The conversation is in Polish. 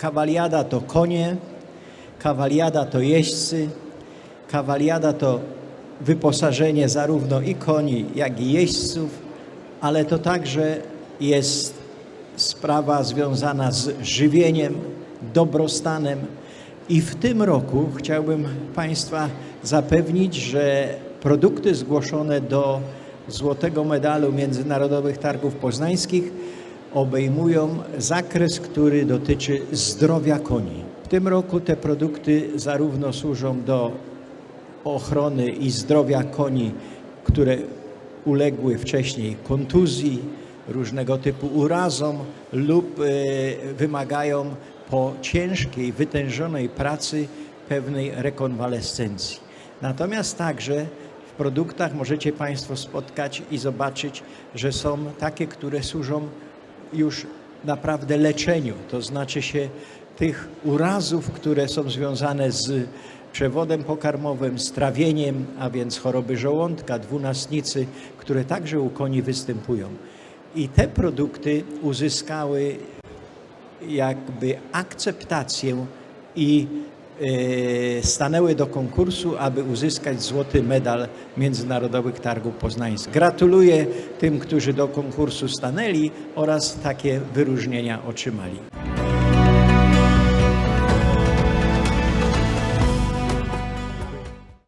Kawaliada to konie, kawaliada to jeźdźcy, kawaliada to wyposażenie zarówno i koni, jak i jeźdźców, ale to także jest sprawa związana z żywieniem, dobrostanem. I w tym roku chciałbym Państwa zapewnić, że produkty zgłoszone do Złotego Medalu Międzynarodowych Targów Poznańskich obejmują zakres, który dotyczy zdrowia koni. W tym roku te produkty zarówno służą do ochrony i zdrowia koni, które uległy wcześniej kontuzji, różnego typu urazom lub e, wymagają po ciężkiej, wytężonej pracy pewnej rekonwalescencji. Natomiast także w produktach możecie Państwo spotkać i zobaczyć, że są takie, które służą już naprawdę leczeniu, to znaczy się tych urazów, które są związane z przewodem pokarmowym, z trawieniem, a więc choroby żołądka, dwunastnicy, które także u koni występują. I te produkty uzyskały jakby akceptację i stanęły do konkursu, aby uzyskać złoty medal Międzynarodowych Targów Poznańskich. Gratuluję tym, którzy do konkursu stanęli oraz takie wyróżnienia otrzymali.